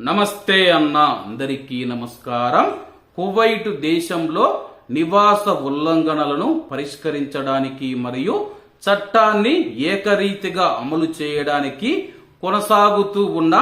నమస్తే అన్న అందరికీ నమస్కారం. కువైట్ దేశంలో నివాస ఉల్లంఘనలను పరిష్కరించడానికి మరియు చట్టాన్ని ఏకరీతిగా అమలు చేయడానికి కొనసాగుతూ ఉన్న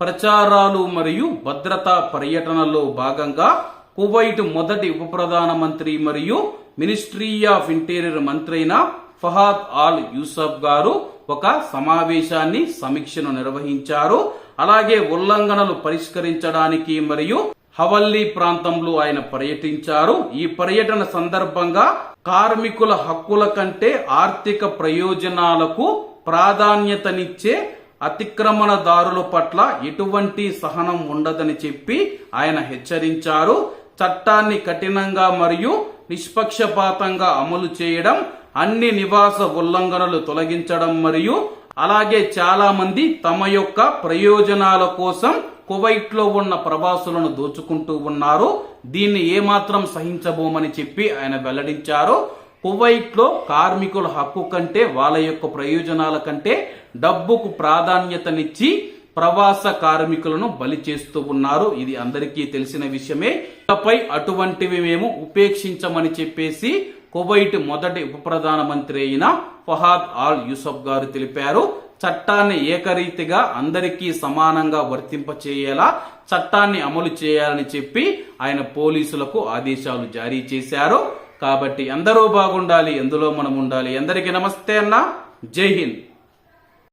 ప్రచారాలు మరియు భద్రతా పర్యటనలో భాగంగా కువైట్ మొదటి ఉప ప్రధానమంత్రి మరియు మినిస్ట్రీ ఆఫ్ ఇంటీరియర్ మంత్రి అయిన ఫహాద్ ఆల్ యూసఫ్ గారు ఒక సమావేశాన్ని సమీక్షను నిర్వహించారు. అలాగే ఉల్లంఘనలు పరిష్కరించడానికి మరియు హవల్లీ ప్రాంతంలో ఆయన పర్యటించారు. ఈ పర్యటన సందర్భంగా కార్మికుల హక్కుల కంటే ఆర్థిక ప్రయోజనాలకు ప్రాధాన్యతనిచ్చే అతిక్రమణదారుల పట్ల ఎటువంటి సహనం ఉండదని చెప్పి ఆయన హెచ్చరించారు. చట్టాన్ని కఠినంగా మరియు నిష్పక్షపాతంగా అమలు చేయడం అన్ని నివాస ఉల్లంఘనలు తొలగించడం మరియు అలాగే చాలా మంది తమ యొక్క ప్రయోజనాల కోసం కువైట్లో ఉన్న ప్రవాసులను దోచుకుంటూ ఉన్నారు. దీన్ని ఏమాత్రం సహించబోమని చెప్పి ఆయన వెల్లడించారు. కువైట్లో కార్మికుల హక్కు కంటే వాళ్ళ యొక్క ప్రయోజనాల కంటే డబ్బుకు ప్రాధాన్యతనిచ్చి ప్రవాస కార్మికులను బలి చేస్తూ ఉన్నారు. ఇది అందరికీ తెలిసిన విషయమే. ఇకపై అటువంటివి మేము ఉపేక్షించమని చెప్పేసి కువైట్ మొదటి ఉప ప్రధానమంత్రి అయిన ఫహాద్ ఆల్ యూసఫ్ గారు తెలిపారు చట్టాన్ని ఏకరీతిగా అందరికీ సమానంగా వర్తింపచేయేలా చట్టాన్ని అమలు చేయాలని చెప్పి ఆయన పోలీసులకు ఆదేశాలు జారీ చేశారు. కాబట్టి అందరూ బాగుండాలి ఎందులో మనం ఉండాలి? అందరికీ నమస్తే అన్న. జై హింద్.